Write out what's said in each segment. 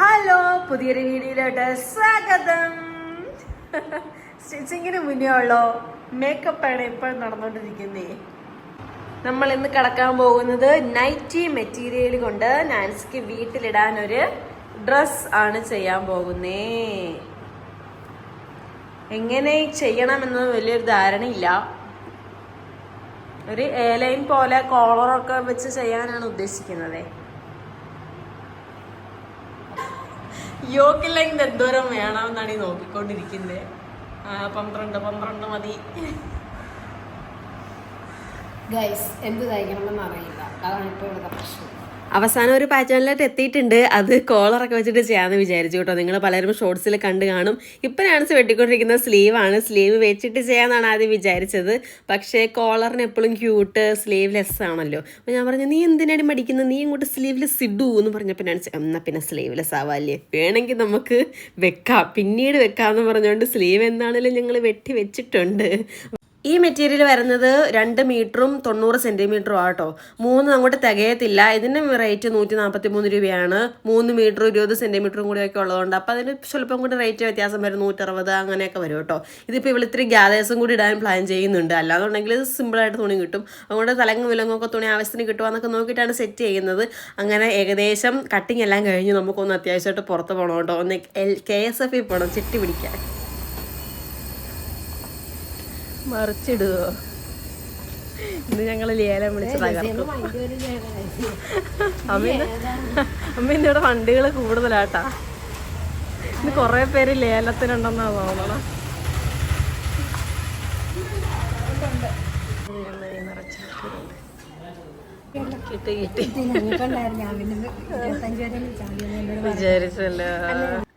Hello പുതിയൊരു വീഡിയോയിലോട്ട് സ്വാഗതം. സ്റ്റിച്ചിങ്ങിന് മുന്നേ ഉള്ളോ? മേക്കപ്പ് ആണ് ഇപ്പോൾ നടന്നുകൊണ്ടിരിക്കുന്നേ. നമ്മൾ ഇന്ന് കടക്കാൻ പോകുന്നത് നൈറ്റി മെറ്റീരിയൽ കൊണ്ട് നാൻസിക്ക് വീട്ടിലിടാൻ ഒരു ഡ്രസ് ആണ് ചെയ്യാൻ പോകുന്നേ. എങ്ങനെ ചെയ്യണമെന്ന് വലിയൊരു ധാരണയില്ല. ഒരു എയർലൈൻ പോലെ കോളറൊക്കെ വെച്ച് ചെയ്യാനാണ് ഉദ്ദേശിക്കുന്നത്. യോക്ക് ലൈൻ എന്തോരം വേണമെന്നാണ് ഈ നോക്കിക്കൊണ്ടിരിക്കുന്നത് പന്ത്രണ്ട് പന്ത്രണ്ട് മതി. ഗൈസ് എന്ത് തയ്ക്കണമെന്ന് അറിയില്ല അതാണ് ഇപ്പോൾ ഇവിടുത്തെ പ്രശ്നം. അവസാനം ഒരു പാറ്റേണിലായിട്ട് എത്തിയിട്ടുണ്ട്. അത് കോളറൊക്കെ വെച്ചിട്ട് ചെയ്യാമെന്ന് വിചാരിച്ചു കേട്ടോ. നിങ്ങൾ പലരും ഷോർട്സിൽ കണ്ട് കാണും. ഇപ്പം ഞാൻസ് വെട്ടിക്കൊണ്ടിരിക്കുന്ന സ്ലീവാണ് സ്ലീവ് വെച്ചിട്ട് ചെയ്യാമെന്നാണ് ആദ്യം വിചാരിച്ചത്. പക്ഷേ കോളറിന് എപ്പോഴും ക്യൂട്ട് സ്ലീവ്ലെസ് ആണല്ലോ. അപ്പോൾ ഞാൻ പറഞ്ഞു നീ എന്തിനാണ് മടിക്കുന്നത് നീ ഇങ്ങോട്ട് സ്ലീവ്ലെസ് ഇടൂ എന്ന് പറഞ്ഞപ്പോൾ ഞാൻ എന്നാൽ പിന്നെ സ്ലീവ്ലെസ് ആവാല്ലേ വേണമെങ്കിൽ നമുക്ക് വെക്കാം. പിന്നീട് വെക്കാമെന്ന് പറഞ്ഞുകൊണ്ട് സ്ലീവ് എന്താണെങ്കിലും ഞങ്ങൾ വെട്ടി വെച്ചിട്ടുണ്ട്. ഈ മെറ്റീരിയൽ വരുന്നത് രണ്ട് മീറ്ററും തൊണ്ണൂറ് സെന്റിമീറ്ററും ആട്ടോ. മൂന്ന് അങ്ങോട്ട് തികയത്തില്ല. ഇതിന്റെ റേറ്റ് നൂറ്റി നാൽപ്പത്തി മൂന്ന് രൂപയാണ് മൂന്ന് മീറ്ററും ഇരുപത് സെന്റിമീറ്ററും കൂടി ഒക്കെ ഉള്ളതുകൊണ്ട് അപ്പോൾ അതിന് സ്വല്പം കൂടി റേറ്റ് വ്യത്യാസം വരും. നൂറ്ററുപത് അങ്ങനെയൊക്കെ വരും കേട്ടോ. ഇതിപ്പോൾ ഇവിടെ ഇത്തിരി ഗ്യാദേഴ്സും കൂടി ഇടാൻ പ്ലാൻ ചെയ്യുന്നുണ്ട്. അല്ലാന്നുണ്ടെങ്കിൽ ഇത് സിമ്പിളായിട്ട് തുണി കിട്ടും. അതുകൊണ്ട് തലങ്ങും വിലങ്ങൊക്കെ തുണി ആവശ്യത്തിന് കിട്ടുമെന്നൊക്കെ നോക്കിയിട്ടാണ് സെറ്റ് ചെയ്യുന്നത്. അങ്ങനെ ഏകദേശം കട്ടിങ് എല്ലാം കഴിഞ്ഞ് നമുക്കൊന്ന് അത്യാവശ്യമായിട്ട് പുറത്ത് പോകണം കേട്ടോ. ഒന്ന് കെ എസ് എഫ് പോകണം ചിട്ടി പിടിക്കാൻ. മറിച്ചിടുവോ? ഇന്ന് ഞങ്ങൾ ലേലം വിളിച്ച് തകർക്കും അമ്മ ഇന്ന് അമ്മ ഇന്ന് ഇവിടെ വണ്ടികൾ കൂടുതലാട്ടാ. ഇന്ന് കുറെ പേര് ലേലത്തിനുണ്ടെന്നാ തോന്നണം. കിട്ടി കിട്ടി വിചാരിച്ചല്ലോ.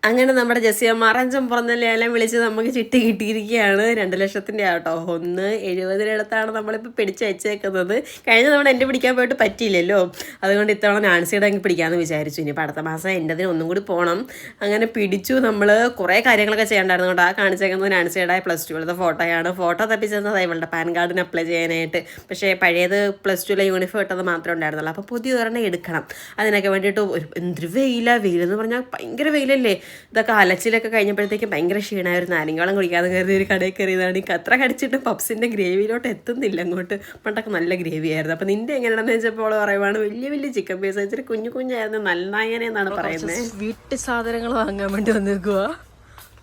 അങ്ങനെ നമ്മുടെ ജസിയമ്മ അറഞ്ചം പുറന്ന ലേലം വിളിച്ച് നമുക്ക് ചിട്ടി കിട്ടിയിരിക്കുകയാണ്. രണ്ട് ലക്ഷത്തിന്റെ ആട്ടോ. ഒന്ന് എഴുപതിനടുത്താണ് നമ്മളിപ്പോൾ പിടിച്ച് വെച്ചേക്കുന്നത്. കഴിഞ്ഞ തവണ എന്റെ പിടിക്കാൻ പോയിട്ട് പറ്റിയില്ലല്ലോ. അതുകൊണ്ട് ഇത്തവണ നാൻസിയുടെ അങ്ങ് പിടിക്കാമെന്ന് വിചാരിച്ചു. ഇനി അടുത്ത മാസം എന്റെ അതിന് ഒന്നും കൂടി പോകണം അങ്ങനെ പിടിച്ചു നമ്മൾ കുറേ കാര്യങ്ങളൊക്കെ ചെയ്യണ്ടായിരുന്നു കേട്ടോ. ആ കാണിച്ചേക്കുന്നത് നാൻസിയുടെ പ്ലസ് ടുവിലത്തെ ഫോട്ടോയാണ്. ഫോട്ടോ തപ്പിച്ചെന്നത് ഇവളുടെ പാൻ കാർഡിന് അപ്ലൈ ചെയ്യാനായിട്ട്. പക്ഷേ പഴയത് പ്ലസ് ടുവിലെ യൂണിഫോം ഇട്ടത് മാത്രമേ ഉണ്ടായിരുന്നുള്ളൂ. അപ്പോൾ പുതിയ ഒരെണ്ണം എടുക്കണം. അതിനൊക്കെ വേണ്ടിയിട്ട് എന്തൊരു വെയിലാണ് വെയിലെന്ന് പറഞ്ഞാൽ ഭയങ്കര വെയിലല്ലേ? ഇതൊക്കെ അലച്ചിലൊക്കെ കഴിഞ്ഞപ്പോഴത്തേക്കും ഭയങ്കര ക്ഷീണമായിരുന്നു നാരങ്ങളും കുടിക്കാതെ കയറി ഒരു കടയിൽ കയറിയതാണ്. ഈ കത്ര കടിച്ചിട്ട് പപ്സിന്റെ ഗ്രേവിയിലോട്ട് എത്തുന്നില്ല അങ്ങോട്ട് പണ്ടൊക്കെ നല്ല ഗ്രേവി ആയിരുന്നു. അപ്പം നിന്റെ എങ്ങനെയാണെന്ന് വെച്ചപ്പോൾ പറയുവാണ് വലിയ വലിയ ചിക്കൻ പീസ് വെച്ചിട്ട് കുഞ്ഞു കുഞ്ഞായിരുന്നു. നന്നായനെ എന്നാണ് പറയുന്നത് വീട്ടു സാധനങ്ങൾ വാങ്ങാൻ വേണ്ടി വന്നിരിക്കുക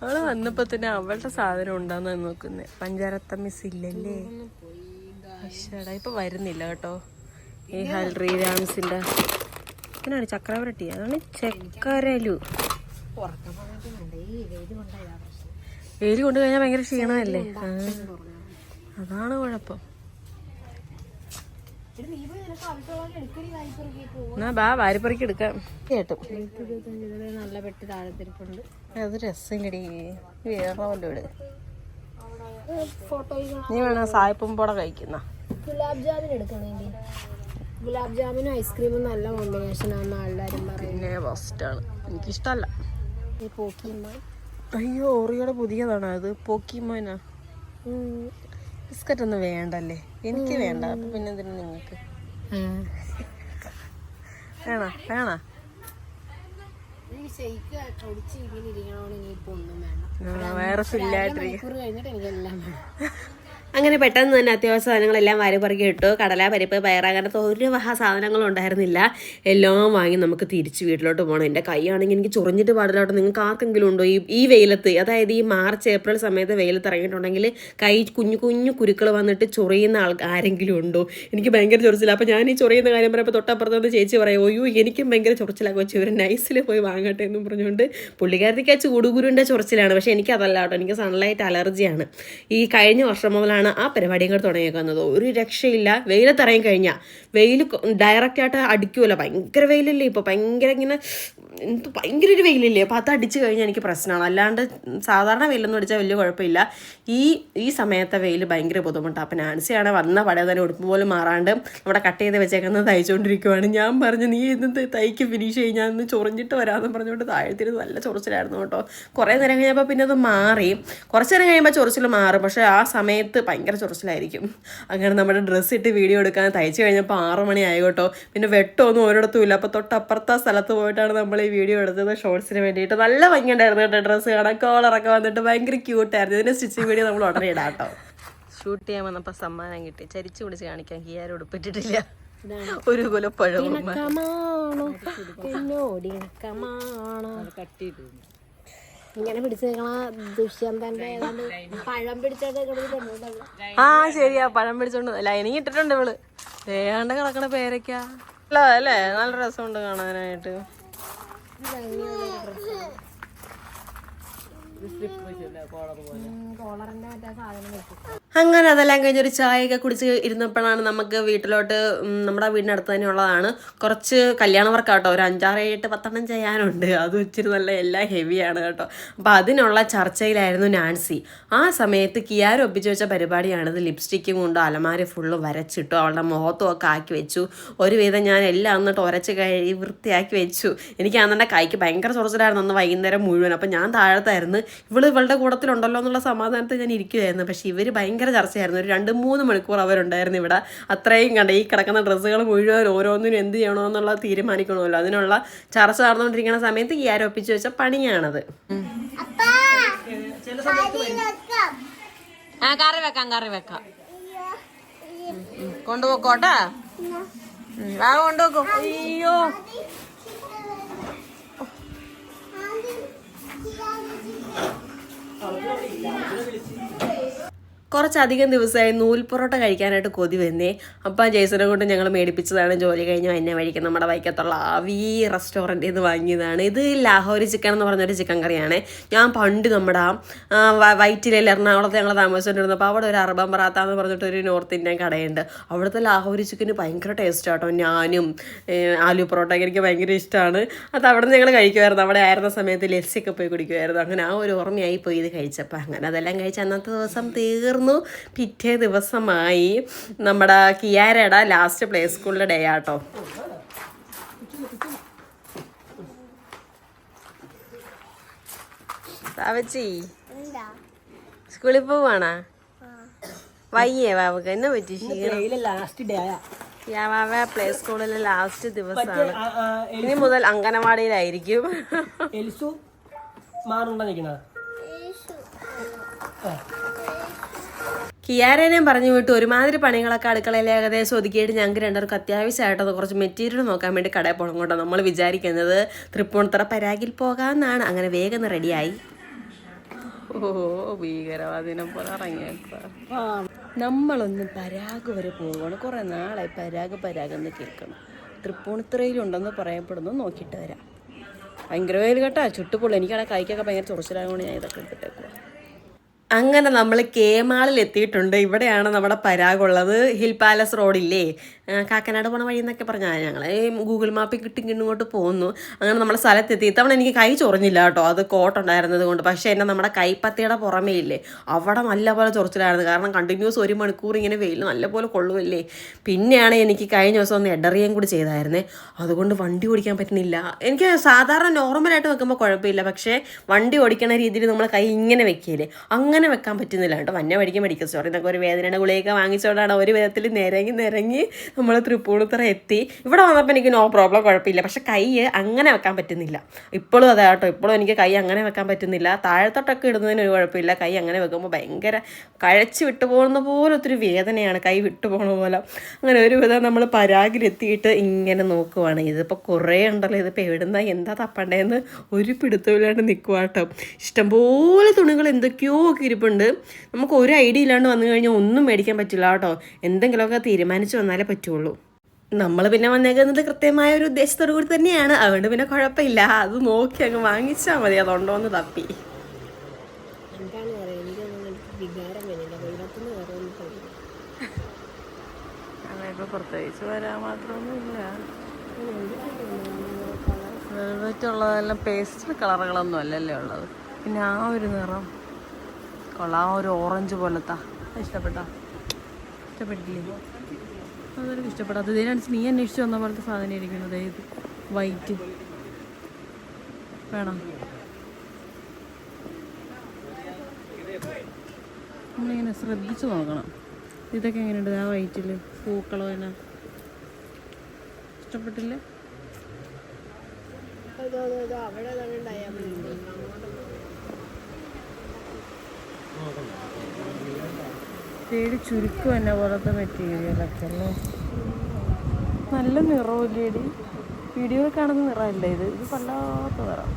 അവൾ വന്നപ്പോ തന്നെ അവളുടെ സാധനം ഉണ്ടാന്ന് നോക്കുന്നത് പഞ്ചാരത്ത മിസ് ഇല്ലല്ലേ? ശടാ ഇപ്പൊ വരുന്നില്ല കേട്ടോ. ഈ ഹൽറി രാംസിന്റെ ഇതിനാണ് ചക്രവരട്ടി അതാണ് ചക്കരലു. വെയിൽ കൊണ്ടു കഴിഞ്ഞാൽ ഭയങ്കര ക്ഷീണമല്ലേ. അതാണ് കുഴപ്പം. എന്നാ ബാ വാരിപ്പറിക്ക് എടുക്കാം. കേട്ടും. നല്ല പെട്ടി താഴത്തിരിപ്പുണ്ട്. അത് വേറെ വല്ലതും ഇട്. ഫോട്ടോ നീ വേണ സായപ്പും പോടെ കഴിക്കുന്ന. ഗുലാബ് ജാമുൻ എടുക്കണേ ഗുലാബ് ജാമിനും ഐസ്ക്രീമും നല്ല കോമ്പിനേഷൻ ആണെന്ന് ആൾക്കാരും പറയുന്നത്. എനിക്കിഷ്ടമല്ല ഈ പോക്കിമാൻ അയ്യോ ഓറിയുടെ പുതിയതാണോ അത്? പോക്കിമോനാ ബിസ്ക്കറ്റ് ഒന്നും വേണ്ടല്ലേ? എനിക്ക് വേണ്ട. അപ്പൊ പിന്നെ എന്തിനാ നിങ്ങൾക്ക്? വേണോ? വേണോ? എനിക്ക് ശരിക്കും ഒടിച്ച് ഇങ്ങനെ ഇപ്പൊ ഒന്നും വേണ്ട. വേറെ ഫില്ലായിട്ടിരിക്കും മണിക്കൂർ കഴിഞ്ഞിട്ട് എനിക്കെല്ലാം വേണം. അങ്ങനെ പെട്ടെന്ന് തന്നെ അത്യാവശ്യ സാധനങ്ങളെല്ലാം വാരി പറക്കി ഇട്ടു. കടല പരിപ്പ് പയർ അങ്ങനത്തെ ഒരു വഹ സാധനങ്ങളും ഉണ്ടായിരുന്നില്ല എല്ലാം വാങ്ങി നമുക്ക് തിരിച്ച് വീട്ടിലോട്ട് പോകണം എന്റെ കൈയാണെങ്കിൽ എനിക്ക് ചൊറിഞ്ഞിട്ട് പാടില്ലാട്ടോ. നിങ്ങൾക്ക് ആർക്കെങ്കിലും ഉണ്ടോ? ഈ ഈ വെയിലത്ത് അതായത് ഈ മാർച്ച് ഏപ്രിൽ സമയത്ത് വെയിലത്ത് ഇറങ്ങിയിട്ടുണ്ടെങ്കിൽ കൈ കുഞ്ഞു കുഞ്ഞു കുരുക്കൾ വന്നിട്ട് ചൊറിയുന്ന ആൾ ആരെങ്കിലും ഉണ്ടോ? എനിക്ക് ഭയങ്കര ചൊറിച്ചില്ല അപ്പോൾ ഞാൻ ഈ ചൊറിയുന്ന കാര്യം പറയുമ്പോൾ തൊട്ടപ്പുറത്ത് ചേച്ചി പറയും അയ്യോ എനിക്കും ഭയങ്കര ചൊറിച്ചിലാക്കി കൊച്ചു. ഇവർ നൈസിൽ പോയി വാങ്ങട്ടെ എന്നും പറഞ്ഞുകൊണ്ട് പുള്ളിക്കാരത്തേക്ക് ആ ചൂടുകുരുവിന്റെ ചൊറിച്ചിലാണ്. പക്ഷേ എനിക്ക് കേട്ടോ. എനിക്ക് സൺലൈറ്റ് അലർജിയാണ് ഈ കഴിഞ്ഞ വർഷം മുതലാണ് ആ പരിപാടിയും കൂടെ തുടങ്ങിയേക്കുന്നത്. ഒരു രക്ഷയില്ല. വെയിലത്ത് ഇറങ്ങി കഴിഞ്ഞാൽ വെയിൽ ഡയറക്റ്റ് ആയിട്ട് അടിക്കുമല്ലോ ഭയങ്കര വെയിലല്ലേ ഇപ്പോൾ ഭയങ്കര ഇങ്ങനെ എന്ത് ഭയങ്കര ഒരു വെയിലില്ലേ. അപ്പോൾ അത് അടിച്ച് കഴിഞ്ഞാൽ എനിക്ക് പ്രശ്നമാണ് അല്ലാണ്ട് സാധാരണ വെയിലൊന്നും അടിച്ചാൽ വലിയ കുഴപ്പമില്ല. ഈ ഈ സമയത്തെ വെയിൽ ഭയങ്കര ബുദ്ധിമുട്ടാണ് അപ്പം നാൻസിയാണ് വന്ന പടയ തന്നെ ഉടുപ്പ് പോലും മാറാണ്ട് ഇവിടെ കട്ട് ചെയ്ത് വെച്ചേക്കുന്നത് തയ്ച്ചുകൊണ്ടിരിക്കുവാണ് ഞാൻ പറഞ്ഞു നീ ഇന്ന് തൈക്ക് ഫിനിഷ് കഴിഞ്ഞാൽ ഒന്ന് ചൊറിഞ്ഞിട്ട് വരാമെന്ന് പറഞ്ഞുകൊണ്ട് താഴ്ത്തിരുന്ന് നല്ല ചൊറിച്ചിലായിരുന്നു കേട്ടോ. കുറേ നേരം കഴിഞ്ഞപ്പോൾ പിന്നെ അത് മാറി. കുറച്ച് നേരം കഴിയുമ്പോൾ ചൊറിച്ചിൽ മാറും. പക്ഷേ ആ സമയത്ത് ഭയങ്കര ചൊറച്ചിലായിരിക്കും. അങ്ങനെ നമ്മുടെ ഡ്രസ്സ് ഇട്ട് വീഡിയോ എടുക്കാൻ തയ്ച്ചു കഴിഞ്ഞപ്പോൾ ആറ് മണിയായി കേട്ടോ. പിന്നെ വെട്ടമൊന്നും ഒരിടത്തും ഇല്ല. അപ്പോൾ തൊട്ടപ്പുറത്തെ സ്ഥലത്ത് പോയിട്ടാണ് നമ്മൾ ഈ വീഡിയോ എടുത്തത്. ഷോർട്സിന് വേണ്ടിയിട്ട് നല്ല ഭംഗിയുണ്ടായിരുന്നു കേട്ടോ ഡ്രസ്സ് കാണാൻ. കോളറൊക്കെ വന്നിട്ട് ഭയങ്കര ക്യൂട്ടായിരുന്നു ഇതിന്റെ സ്റ്റിച്ചിങ് വീഡിയോ നമ്മൾ ഉടനെ ഇടാം കേട്ടോ. ഷൂട്ട് ചെയ്യാൻ വന്നപ്പോൾ സമ്മാനം കിട്ടി. ചരിച്ചു പിടിച്ച് കാണിക്കാൻ കീയാരും ഉടുപ്പിട്ടിട്ടില്ല. ഒരു കുലപ്പഴവും. ഇണക്കമാണോ ഇങ്ങനെ ദുഷ്യന്തന്റെ പഴം പിടിച്ചോണ്ട് ആ ശരിയാ. പഴം പിടിച്ചോണ്ട് ലൈനിങ് ഇട്ടിട്ടുണ്ട് ഇവൾ. ഏതാണ്ട് കിടക്കണ പേരക്ക അല്ലേ നല്ല രസമുണ്ട് കാണാനായിട്ട്. കോളറിന്റെ മറ്റേ സാധനം വെച്ചു അങ്ങനെ അതെല്ലാം കഴിഞ്ഞ് ഒരു ചായയൊക്കെ കുടിച്ച് ഇരുന്നപ്പോഴാണ് നമുക്ക് വീട്ടിലോട്ട് നമ്മുടെ വീടിനടുത്ത് തന്നെ ഉള്ളതാണ്. കുറച്ച് കല്യാണ വർക്ക് കേട്ടോ ഒരു അഞ്ചാറ് ഏഴ് പത്തെണ്ണം ചെയ്യാനുണ്ട്. അത് ഇച്ചിരി നല്ല എല്ലാം ഹെവിയാണ് കേട്ടോ. അപ്പം അതിനുള്ള ചർച്ചയിലായിരുന്നു നാൻസി. ആ സമയത്ത് കിയാർ ഒപ്പിച്ച് വെച്ച പരിപാടിയാണിത് ലിപ്സ്റ്റിക്കും കൊണ്ട് അലമാര ഫുള്ള് വരച്ചിട്ടു അവളുടെ മുഖത്തും ഒക്കെ ആക്കി വെച്ചു. ഒരുവിധം ഞാൻ എല്ലാം എന്നിട്ട് ഉരച്ച് കഴുകി വൃത്തിയാക്കി വെച്ചു. എനിക്ക് അന്നെ കൈക്ക് ഭയങ്കര ചൊറച്ചിലായിരുന്നു അന്ന് വൈകുന്നേരം മുഴുവൻ. അപ്പം ഞാൻ താഴത്തായിരുന്നു. ഇവൾ ഇവളുടെ കൂടത്തിലുണ്ടല്ലോ എന്നുള്ള സമാധാനത്തിൽ ഞാൻ ഇരിക്കുമായിരുന്നു പക്ഷേ ഇവർ ഭയങ്കര ചർച്ചയായിരുന്നു. ഒരു രണ്ട് മൂന്ന് മണിക്കൂർ അവരുണ്ടായിരുന്നു ഇവിടെ. അത്രയും കണ്ട ഈ കിടക്കുന്ന ഡ്രസ്സുകൾ മുഴുവൻ ഓരോന്നിനും എന്ത് ചെയ്യണമെന്നുള്ള തീരുമാനിക്കണമല്ലോ. അതിനുള്ള ചർച്ച നടന്നുകൊണ്ടിരിക്കുന്ന സമയത്ത് ഈ ആരോപിച്ച് വെച്ച പണിയാണത്. ആ കറി വെക്കാം കറി വെക്കാം. കൊണ്ടുപോക്കോട്ടാ? ആ കൊണ്ടുപോക്കോ. അയ്യോ. കുറച്ചധികം ദിവസമായി നൂൽ പൊറോട്ട കഴിക്കാനായിട്ട് കൊതി വന്നേ. അപ്പം ജേസനെ കൊണ്ട് ഞങ്ങൾ മേടിപ്പിച്ചതാണ് ജോലി കഴിഞ്ഞ് എന്നെ വഴിക്ക് നമ്മുടെ വൈക്കത്തുള്ള ആവി റെസ്റ്റോറന്റിൽ നിന്ന് വാങ്ങിയതാണ്. ഇത് ലാഹോരി ചിക്കൻ എന്ന് പറഞ്ഞൊരു ചിക്കൻ കറിയാണ്. ഞാൻ പണ്ട് നമ്മുടെ ആ, വ- വൈറ്റിലയിൽ എറണാകുളത്ത് ഞങ്ങൾ താമസിച്ചുകൊണ്ടിരുന്നപ്പോൾ അവിടെ ഒരു അറബൻ പറാത്ത എന്ന് പറഞ്ഞിട്ട് ഒരു നോർത്ത് ഇന്ത്യൻ കടയുണ്ട്. അവിടുത്തെ ലാഹോരി ചിക്കന് ഭയങ്കര ടേസ്റ്റ് ആട്ടോ. ഞാനും ആലു പൊറോട്ട എനിക്ക് ഭയങ്കര ഇഷ്ടമാണ് അത് അവിടെ നിന്ന് ഞങ്ങൾ കഴിക്കുമായിരുന്നു അവിടെ ആയിരുന്ന സമയത്ത് ലസ്സിയൊക്കെ പോയി കുടിക്കുമായിരുന്നു അങ്ങനെ ആ ഒരു ഓർമ്മയായി പോയി ഇത് കഴിച്ചപ്പോൾ അങ്ങനെ അതെല്ലാം കഴിച്ച് അന്നത്തെ ദിവസം തീർന്നു. പിറ്റേ ദിവസമായി നമ്മുടെ കിയാരയുടെ ലാസ്റ്റ് പ്ലേ സ്കൂളിലെ ഡേ ആട്ടോ. സാവച്ചി സ്കൂളിൽ പോവാണാ? വയ്യേ വാവക്ക് എന്നെ പറ്റി യാവാവ പ്ലേ സ്കൂളിലെ ലാസ്റ്റ് ദിവസമാണ് ഇനി മുതൽ അംഗനവാടിയിലായിരിക്കും. എൽസു മാറുണ്ട കിയാരേനെയും പറഞ്ഞു വിട്ട്. ഒരുമാതിരി പണികളൊക്കെ അടുക്കളയിൽ ഏകദേശം ഒതുക്കിയിട്ട് ഞങ്ങൾക്ക് രണ്ടുപേർക്ക് അത്യാവശ്യമായിട്ടത് കുറച്ച് മെറ്റീരിയൽ നോക്കാൻ വേണ്ടി കടയിൽ പോകണം കേട്ടോ. നമ്മൾ വിചാരിക്കുന്നത് തൃപ്പൂണിത്തറ പരാഗിൽ പോകാമെന്നാണ്. അങ്ങനെ വേഗം റെഡിയായി. ഓ ഭീകരവാദിനെ പോലെ ഇറങ്ങിയപ്പോ നമ്മളൊന്ന് പരാഗ് വരെ പോവാണ് കുറേ നാളായി പരാഗ് പരാഗ് എന്ന് കേൾക്കണം. തൃപ്പൂണിത്തുറയിലുണ്ടെന്ന് പറയപ്പെടുന്നു. നോക്കിയിട്ട് വരാം. ഭയങ്കര വെയിൽ കേട്ടാ ചുട്ടുപൊള്ളു. എനിക്കാണെങ്കിൽ കൈക്കൊക്കെ ഭയങ്കര ചൊറിച്ചിലായതുകൊണ്ട് ഞാൻ ഇതൊക്കെ എടുത്തിട്ടേക്കുക അങ്ങനെ നമ്മൾ കേമാളിൽ എത്തിയിട്ടുണ്ട്. ഇവിടെയാണ് നമ്മുടെ പരാഗുള്ളത് ഹിൽ പാലസ് റോഡില്ലേ? കാക്കനാട് പോണ വഴി എന്നൊക്കെ പറഞ്ഞാൽ ഞങ്ങൾ ഗൂഗിൾ മാപ്പിൽ കിട്ടി ഇങ്ങോട്ട് പോകുന്നു അങ്ങനെ നമ്മുടെ സ്ഥലത്തെത്തി. ഇത്തവണ എനിക്ക് കൈ ചൊറിഞ്ഞില്ല കേട്ടോ. അത് കോട്ടുണ്ടായിരുന്നത് കൊണ്ട്. പക്ഷേ എന്നെ നമ്മുടെ കൈപ്പത്തിയുടെ പുറമേ ഇല്ലേ അവിടെ നല്ലപോലെ ചൊറിച്ചിലായിരുന്നു. കാരണം കണ്ടിന്യൂസ് ഒരു മണിക്കൂർ ഇങ്ങനെ വെയിൽ നല്ലപോലെ കൊള്ളുമല്ലേ പിന്നെയാണ് എനിക്ക് കഴിഞ്ഞ ദിവസം ഒന്ന് എഡറിയും കൂടി ചെയ്തായിരുന്നേ. അതുകൊണ്ട് വണ്ടി ഓടിക്കാൻ പറ്റുന്നില്ല. എനിക്ക് സാധാരണ നോർമലായിട്ട് വെക്കുമ്പോൾ കുഴപ്പമില്ല. പക്ഷേ വണ്ടി ഓടിക്കണ രീതിയിൽ നമ്മൾ കൈ ഇങ്ങനെ വെക്കില്ലേ? അങ്ങനെ വെക്കാൻ പറ്റുന്നില്ല കേട്ടോ. വന്ന വഴിക്ക് മെഡിക്കൽ സ്റ്റോറിൽ നിന്നൊക്കെ ഒരു വേദനയുടെ ഗുളിയൊക്കെ വാങ്ങിച്ചുകൊണ്ടാണ് ഒരു വിധത്തിൽ നിരങ്ങി നിരങ്ങി നമ്മൾ തൃപ്പൂണിത്തറ എത്തി. ഇവിടെ വന്നപ്പോൾ എനിക്ക് നോ പ്രോബ്ലം കുഴപ്പമില്ല. പക്ഷെ കൈ അങ്ങനെ വെക്കാൻ പറ്റുന്നില്ല. ഇപ്പോഴും അതാ കേട്ടോ. ഇപ്പോഴും എനിക്ക് കൈ അങ്ങനെ വെക്കാൻ പറ്റുന്നില്ല. താഴത്തോട്ടൊക്കെ ഇടുന്നതിന് ഒരു കുഴപ്പമില്ല. കൈ അങ്ങനെ വെക്കുമ്പോൾ ഭയങ്കര കഴച്ച് വിട്ടുപോകുന്ന പോലെ ഒത്തിരി വേദനയാണ്. കൈ വിട്ടു പോണ പോലെ. അങ്ങനെ ഒരു വിധം നമ്മൾ പരാഗിലെത്തിയിട്ട് ഇങ്ങനെ നോക്കുവാണ്. ഇതിപ്പോൾ കുറേ ഉണ്ടല്ലോ. ഇതിപ്പോൾ എവിടുന്ന എന്താ തപ്പണ്ടേന്ന് ഒരു പിടുത്തമില്ലാണ്ട് നിൽക്കുക കേട്ടോ. ഇഷ്ടംപോലെ തുണികൾ എന്തൊക്കെയോ ഇരിപ്പുണ്ട്. നമുക്ക് ഒരു ഐഡിയ ഇല്ലാണ്ട് വന്നു കഴിഞ്ഞാൽ ഒന്നും മേടിക്കാൻ പറ്റില്ല കേട്ടോ. എന്തെങ്കിലുമൊക്കെ തീരുമാനിച്ച് വന്നാലേ പറ്റുള്ളൂ. നമ്മൾ പിന്നെ വന്നേക്കുന്നത് കൃത്യമായ ഒരു ഉദ്ദേശത്തോടു കൂടി തന്നെയാണ്. അതുകൊണ്ട് പിന്നെ കുഴപ്പമില്ല. അത് നോക്കി അങ്ങ് വാങ്ങിച്ചാൽ മതി. അതുണ്ടോ എന്ന് തപ്പി. എന്താണ് പറയുക എനിക്ക് വികാരം വരുന്നില്ല വെള്ളത്തിന് കയറുമെന്ന് തോന്നുന്നു ഇപ്പോൾ പ്രത്യേകിച്ച് വരാൻ മാത്രമൊന്നുമില്ല. വെൽവെറ്റ് ഉള്ളതെല്ലാം പേസ്റ്റൽ കളറുകളൊന്നും അല്ലല്ലേ ഉള്ളത്. പിന്നെ ആ ഒരു നിറം. കൊള്ളാം. ഒരു ഓറഞ്ച് പോലത്തെ. ഇഷ്ടപ്പെട്ടാ? ഇഷ്ടപ്പെട്ടില്ലേ അതൊരു ഇഷ്ടപ്പെടാത്ത ഇതിനനുസരിച്ച് നീ അന്വേഷിച്ച് വന്ന പോലത്തെ സാധനം ഇരിക്കുന്നത് ഇത് വൈറ്റ് വേണം? നമ്മളിങ്ങനെ ശ്രദ്ധിച്ച് നോക്കണം. ഇതൊക്കെ എങ്ങനെയുണ്ട്? ആ വൈറ്റിൽ പൂക്കളോ എന്നാ ഇഷ്ടപ്പെട്ടില്ലേ? അവിടെ തന്നെ ചുരുക്കും എന്നെ പോലത്തെ മെറ്റീരിയലൊക്കെ അല്ലേ? നല്ല നിറമില്ലേടി? വീഡിയോ കാണുന്ന നിറമല്ല ഇത്? ഇത് വല്ലാത്ത നിറം.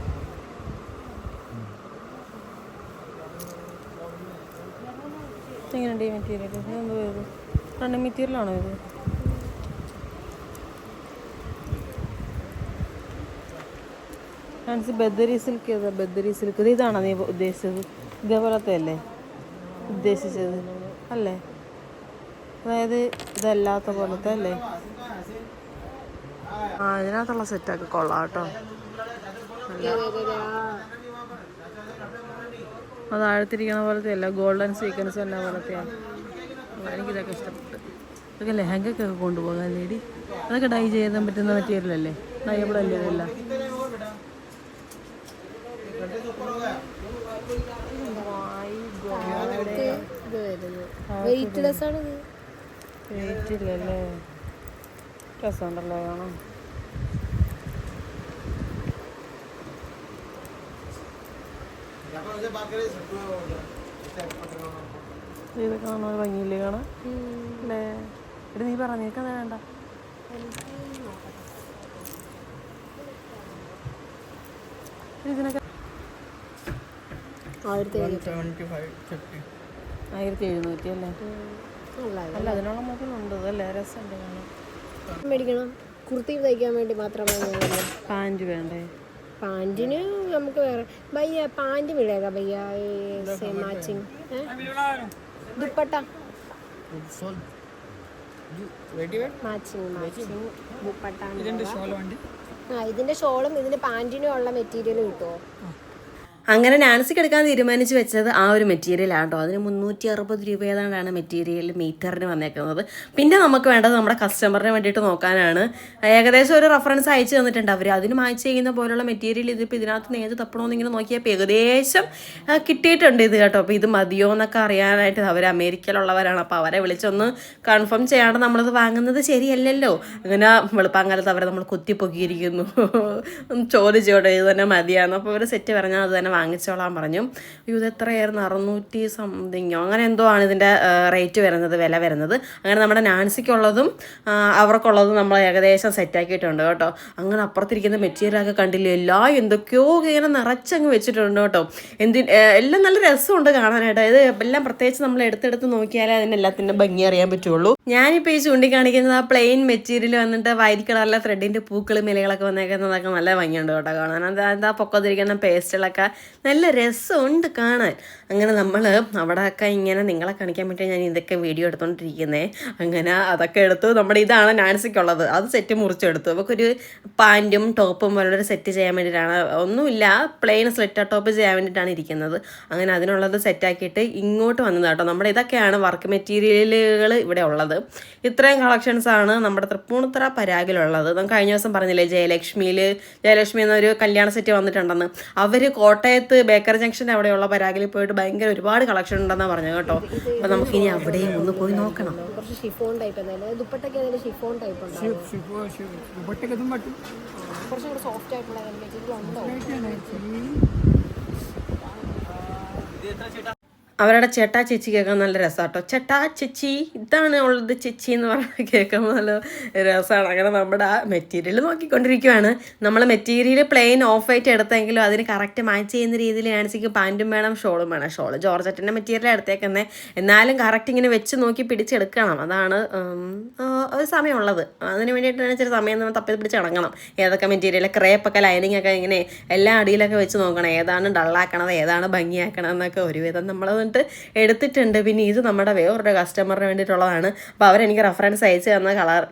എങ്ങനെയുണ്ട് ഈ മെറ്റീരിയൽ ഇതെന്തോ ഇത്? റണ്ണിങ് മെറ്റീരിയലാണോ ഇത്? ബദരി സിൽക്ക് ഏതാ? സിൽക്ക് ഇത് ഇതാണോ നീ ഉദ്ദേശിച്ചത്? ഇതേപോലത്തെ അല്ലേ ഉദ്ദേശിച്ചത്. അല്ലേ? അതായത് ഇതല്ലാത്ത പോലത്തെ അല്ലേ? ആ ഇതിനകത്തുള്ള സെറ്റൊക്കെ കൊള്ളാം കേട്ടോ. അത് ആഴത്തിരിക്കണ പോലത്തെ അല്ല ഗോൾഡൻ സീക്വൻസ് തന്നെ പോലത്തെയാണ് എനിക്കിതൊക്കെ ഇഷ്ടപ്പെട്ടു. ഇതൊക്കെ ലെഹങ്കൊക്കെ കൊണ്ടുപോകാൻ ലേഡി. അതൊക്കെ ഡൈ ചെയ്യാൻ പറ്റുന്ന മെറ്റീരിയൽ അല്ലേ? എവിടെ അല്ലേ? ഇതെല്ലാം ഇത് വെയിറ്റ്ലെസ് ഇത് വെയിറ്റില്ലല്ലേ രസമുണ്ടല്ലോ കാണാം ഇതൊക്കെ കാണാൻ ഭംഗിയില്ലേ കാണാൻ? അല്ലേ? നീ പറ നിനക്കത് വേണ്ട? ഇതിനൊക്കെ ആയിരത്തി ആയിരത്തി എഴുന്നൂറ്റി അല്ലേ? അല്ല അതിനുള്ള മുതലുണ്ട് അല്ലേ രസമുണ്ട് മേടിക്കണം. കുർത്തി തയ്ക്കാൻ വേണ്ടി മാത്രമാണ് പാന്റ് വേണ്ടേ? പാന്റിന് നമുക്ക് വേറെ ബയ്യ പാന്റ് വിടേക്കാം ബയ്യ മാച്ചിങ് ദുപ്പട്ട. മാച്ചിങ് ദുപ്പട്ട ആ ഷോളും ഇതിന്റെ പാന്റിനും ഉള്ള മെറ്റീരിയലും കിട്ടുമോ അങ്ങനെ നാൻസിക്ക് എടുക്കാൻ തീരുമാനിച്ച് വെച്ചത് ആ ഒരു മെറ്റീരിയൽ ആണ് കേട്ടോ അതിന് മുന്നൂറ്റി അറുപത് രൂപ ഏതാണ്ടാണ് മെറ്റീരിയൽ മീറ്ററിന് വന്നേക്കുന്നത്. പിന്നെ നമുക്ക് വേണ്ടത് നമ്മുടെ കസ്റ്റമറിന് വേണ്ടിയിട്ട് നോക്കാനാണ്. ഏകദേശം ഒരു റഫറൻസ് അയച്ചു തന്നിട്ടുണ്ട് അവർ അതിന് മാച്ച് ചെയ്യുന്ന പോലുള്ള മെറ്റീരിയൽ ഇതിപ്പോൾ ഇതിനകത്ത് നിന്ന് ഏത് തപ്പണമെന്ന് ഇങ്ങനെ നോക്കിയപ്പോൾ ഏകദേശം കിട്ടിയിട്ടുണ്ട് ഇത് കേട്ടോ. അപ്പോൾ ഇത് മതിയോ എന്നൊക്കെ അറിയാനായിട്ട് അവർ അമേരിക്കയിലുള്ളവരാണ്. അപ്പോൾ അവരെ വിളിച്ചൊന്ന് കൺഫേം ചെയ്യാണ്ട് നമ്മളിത് വാങ്ങുന്നത് ശരിയല്ലല്ലോ. അങ്ങനെ വെളുപ്പാങ്കാലത്ത് അവരെ നമ്മൾ കുത്തിപ്പൊക്കിയിരിക്കുന്നു. ചോദിച്ചോട്ടെ ഇത് തന്നെ മതിയാണ് അപ്പോൾ അവർ സെറ്റ് പറഞ്ഞാൽ അത് തന്നെ വാങ്ങിച്ചോളാൻ പറഞ്ഞു. അയ്യോ ഇത് എത്രയായിരുന്നു? അറുന്നൂറ്റി സംതിങ്ങോ അങ്ങനെ എന്തോ ആണ് ഇതിന്റെ റേറ്റ് വരുന്നത് വില വരുന്നത്. അങ്ങനെ നമ്മുടെ നാൻസിക്കുള്ളതും അവർക്കുള്ളതും നമ്മൾ ഏകദേശം സെറ്റാക്കിയിട്ടുണ്ട് കേട്ടോ. അങ്ങനെ അപ്പുറത്തിരിക്കുന്ന മെറ്റീരിയലൊക്കെ കണ്ടില്ലേ? എല്ലാം എന്തൊക്കെയോ ഇങ്ങനെ നിറച്ചങ്ങ് വെച്ചിട്ടുണ്ട് കേട്ടോ. എന്തി എല്ലാം നല്ല രസമുണ്ട് കാണാനായിട്ട്. അതായത് എല്ലാം പ്രത്യേകിച്ച് നമ്മൾ എടുത്തെടുത്ത് നോക്കിയാലേ അതിന് എല്ലാത്തിന്റെ ഭംഗി അറിയാൻ പറ്റുള്ളൂ. ഞാനിപ്പോൾ ഈ ചൂണ്ടിക്കാണിക്കുന്നത് ആ പ്ലെയിൻ മെറ്റീരിയൽ വന്നിട്ട് വൈറ്റ് കളറിലെ ത്രെഡിന്റെ പൂക്കളും ഇലകളൊക്കെ വന്നേക്കുന്നതൊക്കെ നല്ല ഭംഗിയുണ്ട് കേട്ടോ കാണാൻ. അത് എന്താ പൊക്കത്തിരിക്കുന്ന പേസ്റ്റുകളൊക്കെ നല്ല രസമുണ്ട് കാണാൻ. അങ്ങനെ നമ്മൾ അവിടെയൊക്കെ ഇങ്ങനെ നിങ്ങളെ കാണിക്കാൻ വേണ്ടി ഞാൻ ഇതൊക്കെ വീഡിയോ എടുത്തോണ്ടിരിക്കുന്നേ. അങ്ങനെ അതൊക്കെ എടുത്തു. നമ്മുടെ ഇതാണ് നാൻസിക്കുള്ളത്. അത് സെറ്റ് മുറിച്ചെടുത്തു. അവൾക്കൊരു പാന്റും ടോപ്പും പോലുള്ളൊരു സെറ്റ് ചെയ്യാൻ വേണ്ടിയിട്ടാണ്. ഒന്നുമില്ല പ്ലെയിൻ സ്ലിറ്റർ ടോപ്പ് ചെയ്യാൻ വേണ്ടിയിട്ടാണ് ഇരിക്കുന്നത്. അങ്ങനെ അതിനുള്ളത് സെറ്റാക്കിയിട്ട് ഇങ്ങോട്ട് വന്നത് കേട്ടോ. നമ്മുടെ ഇതൊക്കെയാണ് വർക്ക് മെറ്റീരിയലുകൾ ഇവിടെ ഉള്ളത്. ഇത്രയും കളക്ഷൻസാണ് നമ്മുടെ തൃപ്പൂണിത്തറ പരാഗിലുള്ളത്. നമുക്ക് കഴിഞ്ഞ ദിവസം പറഞ്ഞില്ലേ ജയലക്ഷ്മിയിൽ ജയലക്ഷ്മി എന്നൊരു കല്യാണ സെറ്റ് വന്നിട്ടുണ്ടെന്ന്. അവർ കോട്ടയത്ത് ബേക്കർ ജംഗ്ഷന്റെ അവിടെയുള്ള പരാഗിൽ പോയിട്ട് ഭയങ്കര ഒരുപാട് കളക്ഷൻ ഉണ്ടെന്നാണ് പറഞ്ഞത് കേട്ടോ. അപ്പോൾ നമുക്ക് ഇനി അവിടെയും ഒന്ന് പോയി നോക്കണം. കുറച്ച് ഷിഫോൺ ടൈപ്പ് ഷിഫോൺ ടൈപ്പ് ഉണ്ടാവും കുറച്ചും കൂടെ സോഫ്റ്റ് ആയിട്ടുള്ള മെറ്റീരിയൽ ഉണ്ടോ? അവരുടെ ചേട്ടാ ചേച്ചി കേൾക്കാൻ നല്ല രസമാട്ടോ ചേട്ടാ ചേച്ചി ഇതാണ് ഉള്ളത് ചേച്ചി എന്ന് പറഞ്ഞ് കേൾക്കുമ്പോൾ നല്ല രസമാണ് അങ്ങനെ നമ്മുടെ ആ മെറ്റീരിയൽ നോക്കിക്കൊണ്ടിരിക്കുവാണ്. നമ്മൾ മെറ്റീരിയൽ പ്ലെയിൻ ഓഫ് വൈറ്റ് എടുത്തെങ്കിലും അതിന് കറക്റ്റ് മാച്ച് ചെയ്യുന്ന രീതിയിൽ ആൻസിക്ക് പാന്റും വേണം ഷോളും വേണം. ഷോൾ ജോർജറ്റിന്റെ മെറ്റീരിയൽ എടുത്തേക്കുന്നത് എന്നാലും കറക്റ്റ് ഇങ്ങനെ വെച്ച് നോക്കി പിടിച്ചെടുക്കണം. അതാണ് ഒരു സമയമുള്ളത്. അതിന് വേണ്ടിയിട്ടാണ് ഇച്ചിരി സമയം നമ്മൾ തപ്പി പിടിച്ച് ഇടങ്ങണം ഏതൊക്കെ മെറ്റീരിയൽ ക്രേപ്പൊക്കെ ലൈനിങ് ഒക്കെ ഇങ്ങനെ എല്ലാ അടിയിലൊക്കെ വെച്ച് നോക്കണം. ഏതാണ് ഡള്ളാക്കണത് ഏതാണ് ഭംഗിയാക്കണത് എന്നൊക്കെ ഒരുവിധം നമ്മൾ എന്നിട്ട് എടുത്തിട്ടുണ്ട്. പിന്നെ ഇത് നമ്മുടെ വേറൊരു കസ്റ്റമറിന് വേണ്ടിയിട്ടുള്ളതാണ്. അപ്പോൾ അവരെനിക്ക് റെഫറൻസ് അയച്ചു തന്ന കളർ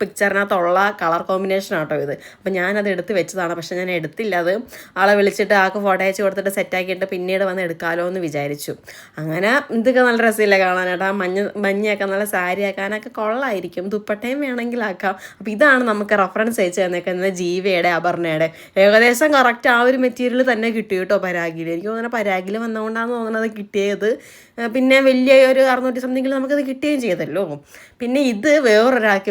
പിക്ചറിനകത്തുള്ള കളർ കോമ്പിനേഷൻ ആട്ടോ ഇത്. അപ്പം ഞാനത് എടുത്ത് വെച്ചതാണ്. പക്ഷെ ഞാൻ എടുത്തില്ല അത്. ആളെ വിളിച്ചിട്ട് ആൾക്ക് ഫോട്ടോ അയച്ച് കൊടുത്തിട്ട് സെറ്റാക്കിയിട്ട് പിന്നീട് വന്ന് എടുക്കാമല്ലോ എന്ന് വിചാരിച്ചു. അങ്ങനെ ഇതൊക്കെ നല്ല രസമില്ല കാണാനായിട്ട് ആ മഞ്ഞ മഞ്ഞയൊക്കെ നല്ല സാരി ആക്കാനൊക്കെ കൊള്ളായിരിക്കും. ദുപ്പട്ടയും വേണമെങ്കിൽ ആക്കാം. അപ്പോൾ ഇതാണ് നമുക്ക് റെഫറൻസ് അയച്ച് തന്നേക്കുന്നത് ജീവയുടെ അപർണയുടെ. ഏകദേശം കറക്റ്റ് ആ ഒരു മെറ്റീരിയൽ തന്നെ കിട്ടി കേട്ടോ പരാഗിൽ എനിക്ക് തോന്നുന്നത് പരാഗിൽ വന്നുകൊണ്ടാണ് തോന്നുന്നത് കിട്ടിയത്. പിന്നെ വലിയ ഒരു അറുന്നൂറ്റി സംതിങ്ങിൽ നമുക്കത് കിട്ടുകയും ചെയ്തല്ലോ. പിന്നെ ഇത് വേറൊരാക്കി വേറൊരാൾക്ക്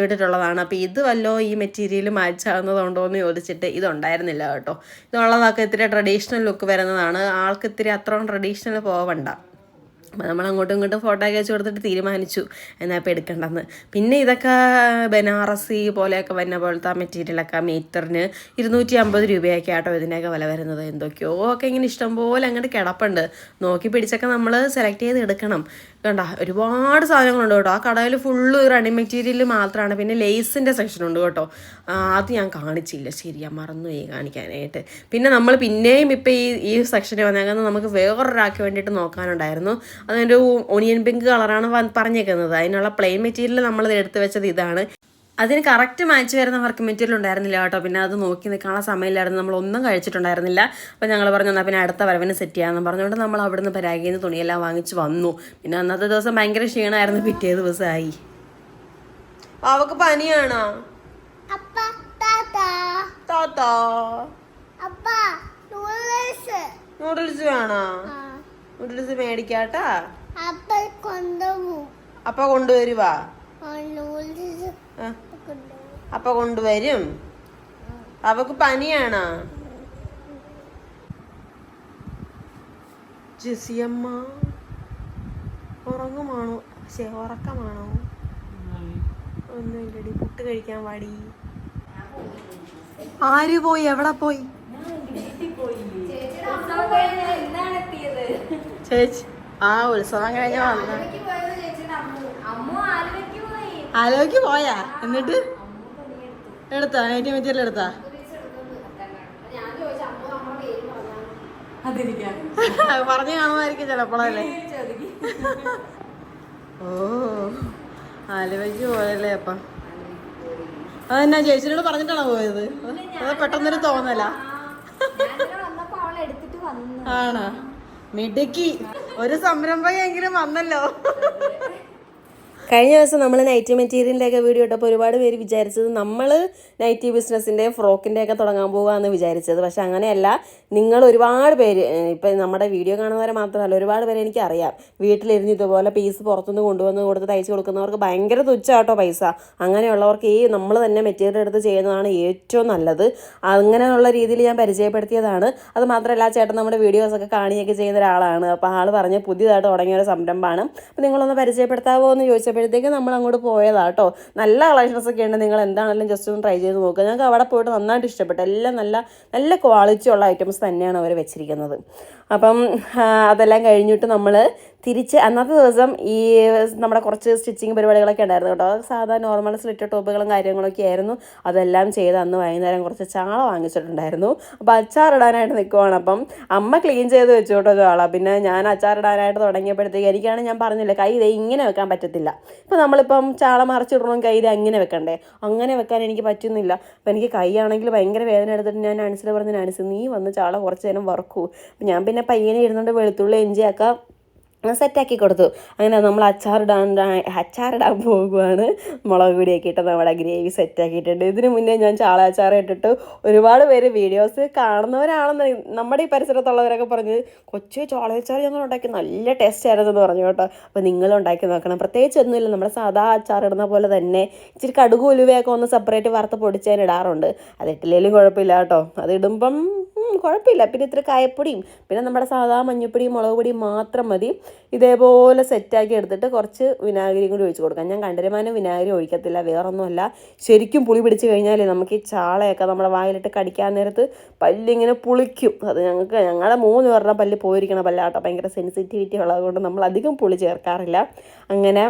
വിട്ടിട്ടുള്ളതാണ് അപ്പോൾ ഇത് വല്ലോ ഈ മെറ്റീരിയൽ മാച്ച് ആകുന്നതുണ്ടോ എന്ന് ചോദിച്ചിട്ട് ഇതുണ്ടായിരുന്നില്ല കേട്ടോ. ഇതുള്ളതൊക്കെ ഇത്തിരി ട്രഡീഷണൽ ലുക്ക് വരുന്നതാണ്. ആൾക്ക് ഇത്തിരി അത്രയും ട്രഡീഷണൽ പോവണ്ട. അപ്പോൾ നമ്മൾ അങ്ങോട്ടും ഇങ്ങോട്ടും ഫോട്ടോ ഒക്കെ അയച്ചു കൊടുത്തിട്ട് തീരുമാനിച്ചു. എന്നാൽ ഇപ്പോൾ എടുക്കേണ്ടെന്ന്. പിന്നെ ഇതൊക്കെ ബനാറസി പോലെയൊക്കെ വരുന്ന പോലത്തെ മെറ്റീരിയലൊക്കെ മീറ്ററിന് ഇരുന്നൂറ്റി അമ്പത് രൂപയൊക്കെ ആട്ടോ ഇതിന്റെയൊക്കെ വില വരുന്നത്. എന്തൊക്കെയോ ഒക്കെ ഇങ്ങനെ ഇഷ്ടംപോലെ അങ്ങോട്ട് കിടപ്പുണ്ട്. നോക്കി പിടിച്ചൊക്കെ നമ്മൾ സെലക്ട് ചെയ്ത് എടുക്കണം. കണ്ട ഒരുപാട് സാധനങ്ങളുണ്ട് കേട്ടോ. ആ കടയിൽ ഫുള്ള് റെഡി മെറ്റീരിയൽ മാത്രമാണ് പിന്നെ ലേസിന്റെ സെക്ഷൻ ഉണ്ട് കേട്ടോ. അത് ഞാൻ കാണിച്ചില്ല. ശരിയാ മറന്നുപോയി കാണിക്കാനായിട്ട്. പിന്നെ നമ്മൾ പിന്നെയും ഇപ്പം ഈ ഈ സെക്ഷനിൽ വന്നേക്കുന്നത് നമുക്ക് വേറൊരാൾക്ക് വേണ്ടിയിട്ട് നോക്കാനുണ്ടായിരുന്നു. അതൊരു ഒനിയൻ പിങ്ക് കളറാണ് പറഞ്ഞേക്കുന്നത്. അതിനുള്ള പ്ലെയിൻ മെറ്റീരിയൽ നമ്മൾ എടുത്ത് വെച്ചത് ഇതാണ്. അതിന് കറക്റ്റ് മാച്ച് വരുന്ന വർക്ക് മെറ്റീരിയൽ ഉണ്ടായിരുന്നില്ല കേട്ടോ. പിന്നെ അത് നോക്കി നിൽക്കാനുള്ള സമയമില്ലായിരുന്നു. നമ്മൾ ഒന്നും കഴിച്ചിട്ടുണ്ടായിരുന്നില്ല. അപ്പോൾ ഞങ്ങൾ പറഞ്ഞു എന്നാൽ പിന്നെ അടുത്ത വരവിന് സെറ്റ് ചെയ്യാമെന്ന് പറഞ്ഞുകൊണ്ട് നമ്മൾ അവിടുന്ന് പരാഗിയിൽ നിന്ന് തുണിയെല്ലാം വാങ്ങിച്ച് വന്നു. പിന്നെ അന്നത്തെ ദിവസം ഭയങ്കര ക്ഷീണമായിരുന്നു. പിറ്റേ ദിവസമായി. അവക്ക് പനിയാണോ? നൂഡിൽസ് നൂഡിൽസ് വേണോ? നൂഡിൽസ് മേടിക്കാട്ടാ. അപ്പ കൊണ്ടുവരുവാ. നൂഡിൽസ് അപ്പ കൊണ്ടുവരും. അവക്ക് പനിയാണോ? ജെസിയമ്മ ഉറങ്ങുമാണോ? ശേ ഉറക്കമാണോ? ഒന്നുമില്ലടി പുട്ട് കഴിക്കാൻ പാടി. ആര് പോയി? എവിടെ പോയി? ചേച്ചി ആ ഉത്സവം കഴിഞ്ഞ വന്ന ആലോയ്ക്ക് പോയാ. എന്നിട്ട്? എടുത്താ? നൈറ്റ് മെറ്റീരിയൽ എടുത്താ? പറഞ്ഞു കാണുമായിരിക്കും ചിലപ്പോഴല്ലേ. ഓ ആലുവയ്ക്ക് പോയല്ലേ അപ്പ. അതെന്നാ ചേച്ചിനോട് പറഞ്ഞിട്ടാണോ പോയത്? അത് പെട്ടെന്നൊരു തോന്നല? ആണോ? മിടുക്കി. ഒരു സംരംഭകെങ്കിലും വന്നല്ലോ. കഴിഞ്ഞ ദിവസം നമ്മൾ നൈറ്റി മെറ്റീരിയലിന്റെ ഒക്കെ വീഡിയോ ഇട്ടപ്പോൾ ഒരുപാട് പേര് വിചാരിച്ചത് നമ്മൾ നൈറ്റി ബിസിനസ്സിന്റെ ഫ്രോക്കിന്റെ ഒക്കെ തുടങ്ങാൻ പോകാമെന്ന് വിചാരിച്ചത്. പക്ഷെ അങ്ങനെയല്ല. നിങ്ങൾ ഒരുപാട് പേര് ഇപ്പം നമ്മുടെ വീഡിയോ കാണുന്നവരെ മാത്രമല്ല ഒരുപാട് പേര് എനിക്കറിയാം. വീട്ടിലിരുന്ന് ഇതുപോലെ പീസ് പുറത്തുനിന്ന് കൊണ്ടുവന്ന് കൊടുത്ത് തയ്ച്ച് കൊടുക്കുന്നവർക്ക് ഭയങ്കര തുച്ഛാട്ടോ പൈസ. അങ്ങനെയുള്ളവർക്ക് ഈ നമ്മൾ തന്നെ മെറ്റീരിയൽ എടുത്ത് ചെയ്യുന്നതാണ് ഏറ്റവും നല്ലത്. അങ്ങനെയുള്ള രീതിയിൽ ഞാൻ പരിചയപ്പെടുത്തിയതാണ്. അത് മാത്രമല്ല ചേട്ടൻ നമ്മുടെ വീഡിയോസൊക്കെ കാണിയൊക്കെ ചെയ്യുന്ന ഒരാളാണ്. അപ്പോൾ ആൾ പറഞ്ഞ് പുതിയതായിട്ട് തുടങ്ങിയ ഒരു സംരംഭമാണ്. അപ്പോൾ നിങ്ങളൊന്ന് പരിചയപ്പെടുത്താവോ എന്ന് ചോദിച്ചപ്പോഴത്തേക്ക് നമ്മൾ അങ്ങോട്ട് പോയതാണ് കേട്ടോ. നല്ല കളക്ഷൻസ് ഒക്കെ ഉണ്ട്. നിങ്ങൾ എന്താണെങ്കിലും ജസ്റ്റ് ഒന്ന് ട്രൈ ചെയ്ത് നോക്കുക ഞങ്ങൾക്ക് അവിടെ പോയിട്ട് നന്നായിട്ട് ഇഷ്ടപ്പെട്ടു എല്ലാം നല്ല നല്ല ക്വാളിറ്റി ഉള്ള ഐറ്റംസ് തന്നെയാണ് അവർ വെച്ചിരിക്കുന്നത്. അപ്പം അതെല്ലാം കഴിഞ്ഞിട്ട് നമ്മൾ തിരിച്ച് അന്നത്തെ ദിവസം ഈ നമ്മുടെ കുറച്ച് സ്റ്റിച്ചിങ് പരിപാടികളൊക്കെ ഉണ്ടായിരുന്നു കേട്ടോ. സാധാ നോർമൽ സ്ലിറ്റർ ടോപ്പുകളും കാര്യങ്ങളൊക്കെ ആയിരുന്നു. അതെല്ലാം ചെയ്ത് അന്ന് വൈകുന്നേരം കുറച്ച് ചാള വാങ്ങിച്ചിട്ടുണ്ടായിരുന്നു. അപ്പോൾ അച്ചാറിടാനായിട്ട് നിൽക്കുവാണ് അപ്പം അമ്മ ക്ലീൻ ചെയ്ത് വെച്ചു കേട്ടോ ചാള. പിന്നെ ഞാൻ അച്ചാറിടാനായിട്ട് തുടങ്ങിയപ്പോഴത്തേക്ക് എനിക്കാണ് ഞാൻ പറഞ്ഞില്ല കൈ ദേ ഇങ്ങനെ വെക്കാൻ പറ്റത്തില്ല. ഇപ്പോൾ നമ്മളിപ്പം ചാള മറിച്ചിടണം കൈ ദേ അങ്ങനെ വെക്കണ്ടേ? അങ്ങനെ വെക്കാൻ എനിക്ക് പറ്റുന്നില്ല. അപ്പോൾ എനിക്ക് കൈ ആണെങ്കിൽ ഭയങ്കര വേദന എടുത്തിട്ട് ഞാൻ അനുസരിച്ച് പറഞ്ഞ അനുസരിച്ച് നീ വന്ന് ചാള കുറച്ച് നേരം വറക്കൂ. ഞാൻ പിന്നെ പയ്യനെ ഇരുന്നുകൊണ്ട് വെളുത്തുള്ളി ഇഞ്ചിയൊക്കെ സെറ്റാക്കി കൊടുത്തു. അങ്ങനെ നമ്മൾ അച്ചാറിടാൻ അച്ചാറിടാൻ പോകുവാണ്. മുളക് പൊടിയൊക്കെ ഇട്ട് നമ്മുടെ ഗ്രേവി സെറ്റാക്കിയിട്ടുണ്ട് ഇതിനു മുന്നേ ഞാൻ ചാള അച്ചാർ ഇട്ടിട്ട് ഒരുപാട് പേര് വീഡിയോസ് കാണുന്നവരാണെന്ന് നമ്മുടെ ഈ പരിസരത്തുള്ളവരൊക്കെ പറഞ്ഞ് കൊച്ചു ചോള അച്ചാർ ഞങ്ങൾ ഉണ്ടാക്കി. നല്ല ടേസ്റ്റ് ആയിരുന്നു എന്ന് പറഞ്ഞു കേട്ടോ. അപ്പോൾ നിങ്ങൾ ഉണ്ടാക്കി നോക്കണം. പ്രത്യേകിച്ച് ഒന്നുമില്ല. നമ്മുടെ സാധാ അച്ചാർ ഇടുന്ന പോലെ തന്നെ ഇച്ചിരി കടുക് ഉലുവയൊക്കെ ഒന്ന് സെപ്പറേറ്റ് വറുത്ത് പൊടിച്ചാൻ ഇടാറുണ്ട്. അതിട്ടില്ലെങ്കിലും കുഴപ്പമില്ല കേട്ടോ. അതിടുമ്പം കുഴപ്പമില്ല. പിന്നെ ഇത്ര കായപ്പൊടിയും പിന്നെ നമ്മുടെ സാധാ മഞ്ഞപ്പൊടിയും മുളക് പൊടിയും മാത്രം മതി. ഇതേപോലെ സെറ്റാക്കി എടുത്തിട്ട് കുറച്ച് വിനാഗിരി കൂടി ഒഴിച്ച് കൊടുക്കാം. ഞാൻ കണ്ടരമാനം വിനാഗിരി ഒഴിക്കത്തില്ല വേറൊന്നുമല്ല. ശരിക്കും പുളി പിടിച്ച് കഴിഞ്ഞാൽ നമുക്ക് ഈ ചാളയൊക്കെ നമ്മുടെ വായിലിട്ട് കടിക്കാൻ നേരത്ത് പല്ലിങ്ങനെ പുളിക്കും. അത് ഞങ്ങൾക്ക് ഞങ്ങളുടെ മൂന്ന് പേരുടെ പല്ല് പോയിരിക്കണ പല്ലാട്ടോ. ഭയങ്കര സെൻസിറ്റിവിറ്റി ഉള്ളതുകൊണ്ട് നമ്മൾ അധികം പുളി ചേർക്കാറില്ല. അങ്ങനെ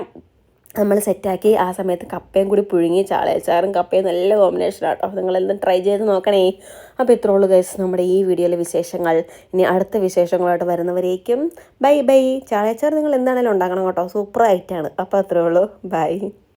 നമ്മൾ സെറ്റാക്കി ആ സമയത്ത് കപ്പയും കൂടി പുഴുങ്ങി ചാളയച്ചാറും കപ്പയും നല്ല കോമ്പിനേഷനാണ് കേട്ടോ നിങ്ങളെല്ലാം ട്രൈ ചെയ്ത് നോക്കണേ. അപ്പോൾ ഇത്രേ ഉള്ളൂ ഗൈസ് നമ്മുടെ ഈ വീഡിയോയിലെ വിശേഷങ്ങൾ. ഇനി അടുത്ത വിശേഷങ്ങളായിട്ട് വരുന്നവരേക്കും ബൈ ബൈ ചാളയച്ചാർ നിങ്ങൾ എന്താണെങ്കിലും ഉണ്ടാക്കണം കേട്ടോ. സൂപ്പർ ആയിട്ടാണ്. അപ്പോൾ അത്രേ ഉള്ളൂ. ബൈ